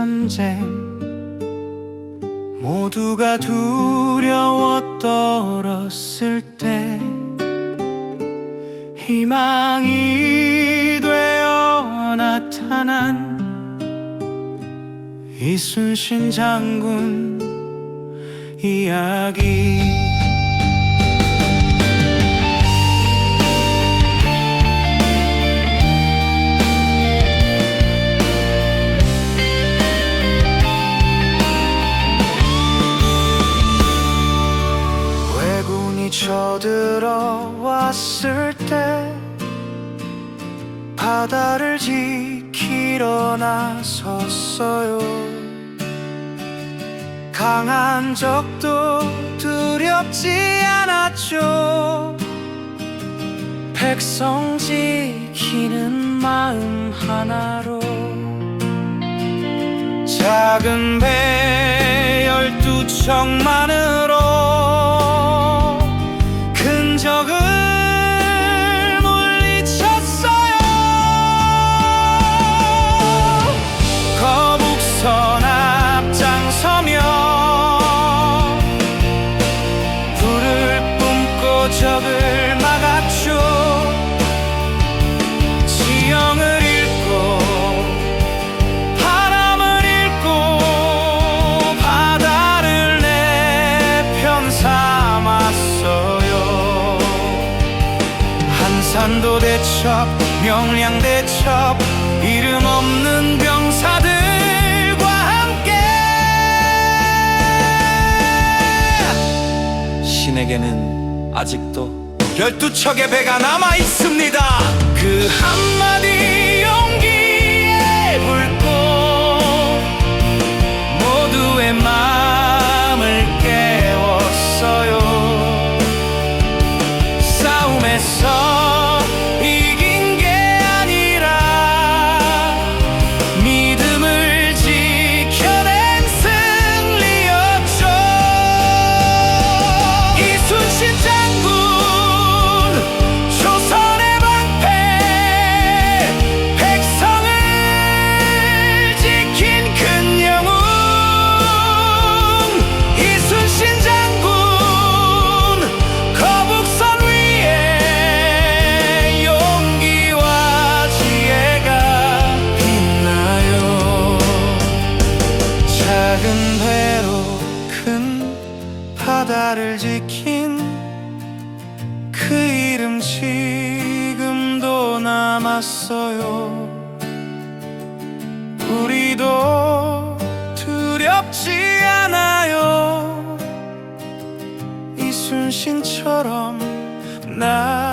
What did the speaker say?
전쟁 모두가 두려워 떨었을 때 희망이 되어 나타난 이순신 장군 이야기 들어왔을 때 바다를 지키러 나섰어요. 강한 적도 두렵지 않았죠. 백성 지키는 마음 하나로 작은 배 열두 척만으로 큰 적을 산도 대첩 명량 대첩 이름 없는 병사들과 함께 신에게는 아직도 열두 척의 배가 남아 있습니다. 그 한마디 용기에 불꽃 모두의 마음을 깨웠어요. 싸움에서 작은 배로 큰 바다를 지킨 그 이름 지금도 남았어요. 우리도 두렵지 않아요. 이순신처럼 나